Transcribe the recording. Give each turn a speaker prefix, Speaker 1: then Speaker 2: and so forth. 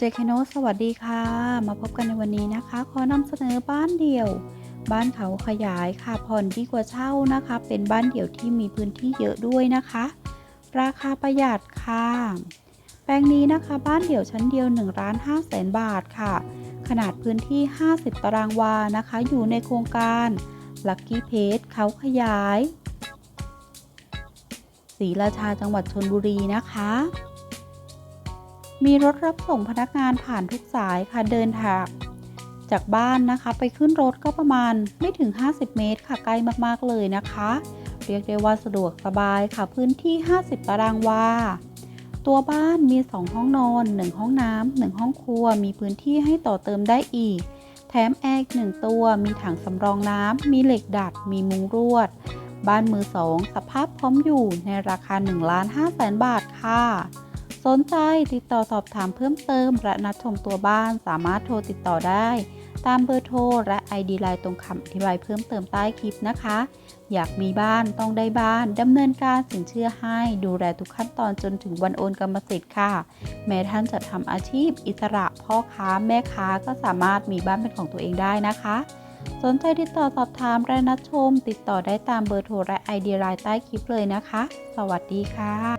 Speaker 1: เจคโนสวัสดีค่ะ มาพบกันในวันนี้นะคะ ขอนำเสนอบ้านเดี่ยว บ้านเขาขยายค่ะผ่อนดีกว่าเช่านะคะ เป็นบ้านเดี่ยวที่มีพื้นที่เยอะด้วยนะคะ ราคาประหยัดค่ะ แปลงนี้นะคะ บ้านเดี่ยวชั้นเดียว1ล้าน5แสนบาทค่ะ ขนาดพื้นที่ 50 ตารางวานะคะ อยู่ในโครงการลักกี้เพจเขาขยายศรีราชาจังหวัดชนบุรีนะคะ มีรถรับส่งพนักงานผ่านทุกสายค่ะเดินทางจากบ้านนะคะ ไปขึ้นรถก็ประมาณไม่ถึง 50 เมตรค่ะใกล้มากๆเลยนะคะ เรียกได้ว่าสะดวกสบายค่ะพื้นที่ 50 ตารางวาตัวบ้านมี 2 ห้องนอน 1 ห้องน้ำ1ห้องครัว มีพื้นที่ให้ต่อเติมได้อีก แถมแอร์อีกหนึ่งตัว มีถังสำรองน้ำ มีเหล็กดัด มีมุงรวด บ้านมือสองสภาพพร้อมอยู่ในราคา1ล้าน5แสนบาทค่ะ สนใจติดต่อสอบถามเพิ่มเติมและนัดชมตัวบ้านสามารถโทรติดต่อได้ ตามเบอร์โทรและ ID ไลน์ตรงคำอธิบายเพิ่มเติมใต้คลิปนะคะ อยากมีบ้านต้องได้บ้านดำเนินการสินเชื่อให้ดูแลทุกขั้นตอนจนถึงวันโอนกรรมสิทธิ์ค่ะ แม้ท่านจะทำอาชีพ อิสระพ่อค้าแม่ค้าก็สามารถมีบ้านเป็นของตัวเองได้นะคะสนใจติดต่อสอบถามและนัดชม ติดต่อได้ตามเบอร์โทรและ ID ไลน์ใต้คลิปเลยนะคะ สวัสดีค่ะ